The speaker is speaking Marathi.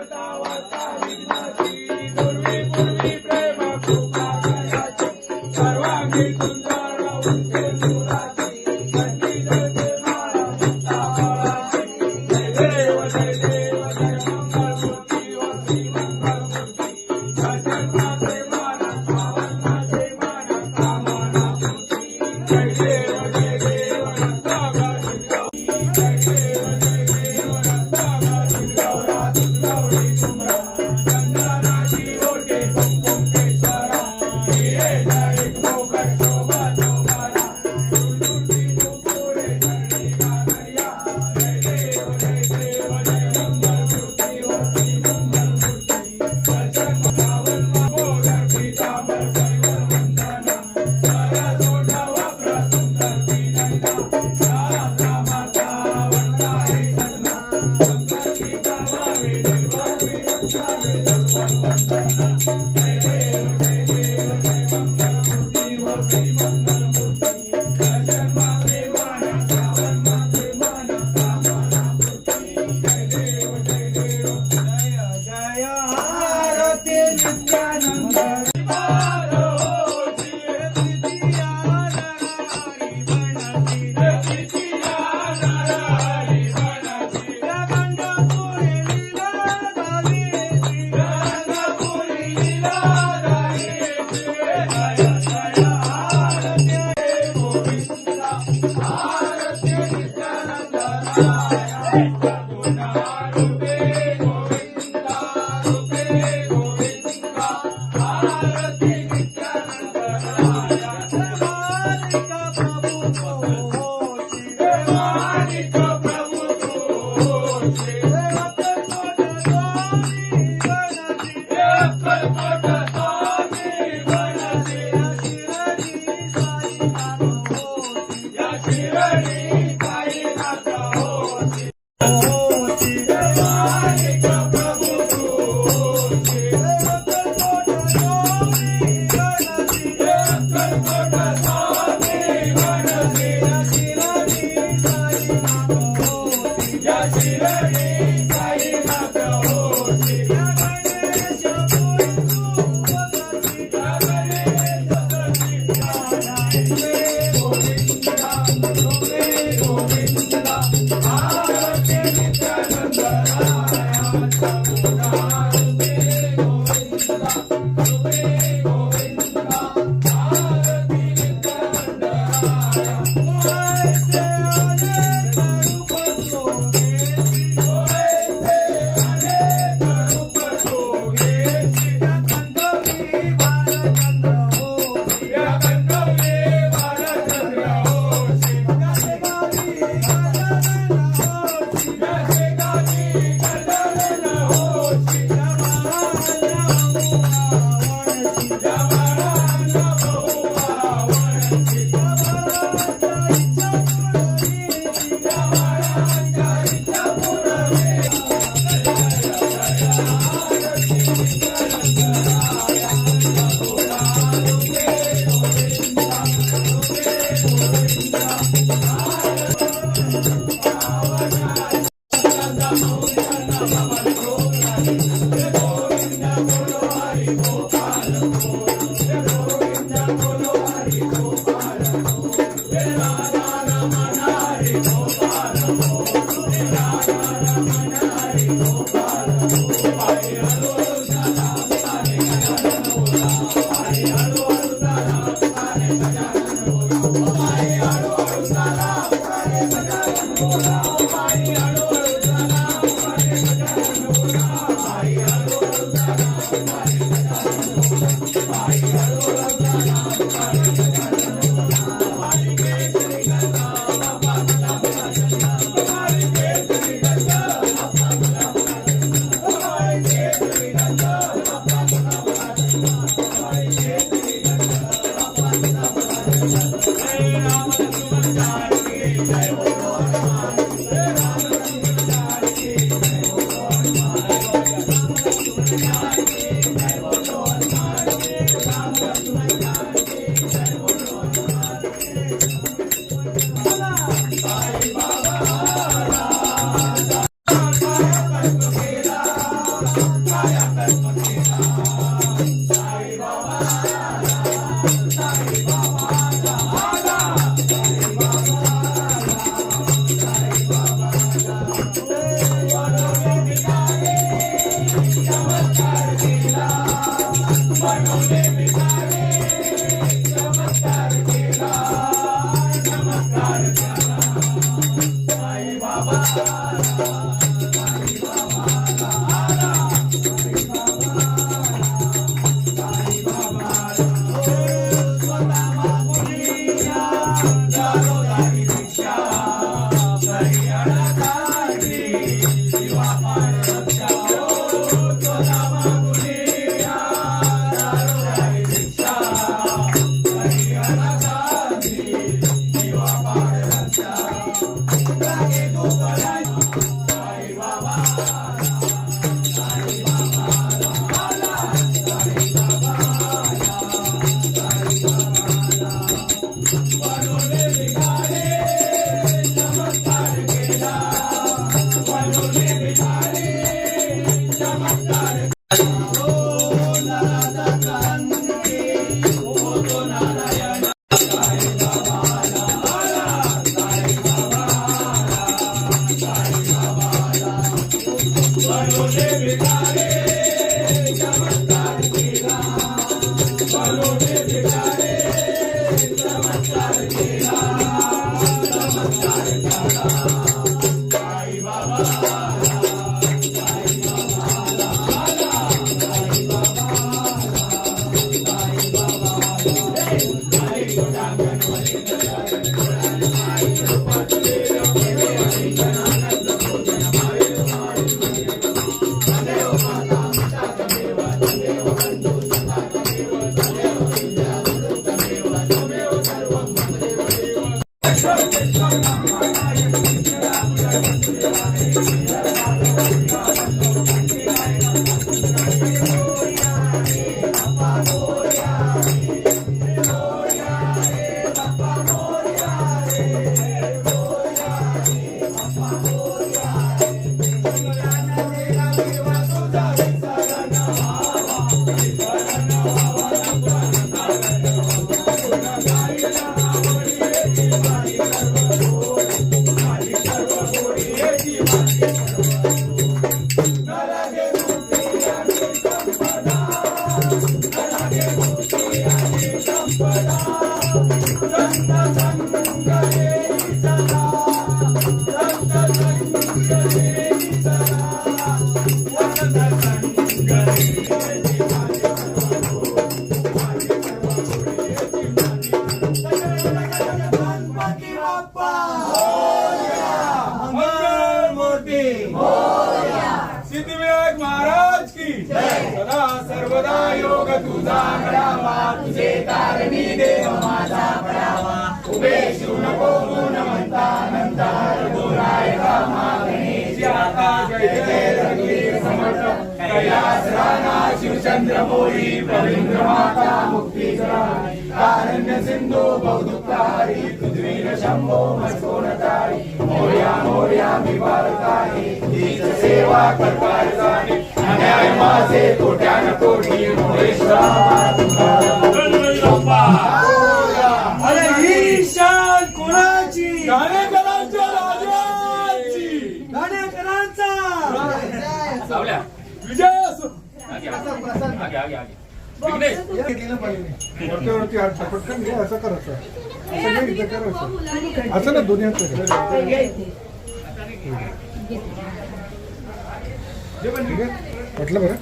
वार्ता जय Bye. Oh, Hari Gopal Wow. Música सर्वदा योग तुझा घडावा तुझे तारणी देव माझा पडावा. उभे शिव नको गुण म्हणता नंता गोरायका मागणे आता जय जय रघुवीर समर्थ. कैलास राणा शिवचंद्र मोरी रवींद्र माता मुक्ती कारण्य सिंधू बहुदुःखारी तुझवीर शंभो मस्कोणतारी मोर्या मोर्या मी बालकाही हीच सेवा करताय माझे तोट्यान तोटी अरे ही शान कोणाची? गाणेकरांच्या राजाची. गाणेकरांचा. विजय असो वरती हात पटकन घ्या असं करायचं असं. घे, इथं करायचं असं. ना दोन्ही हात करायचं. वाटलं बरं?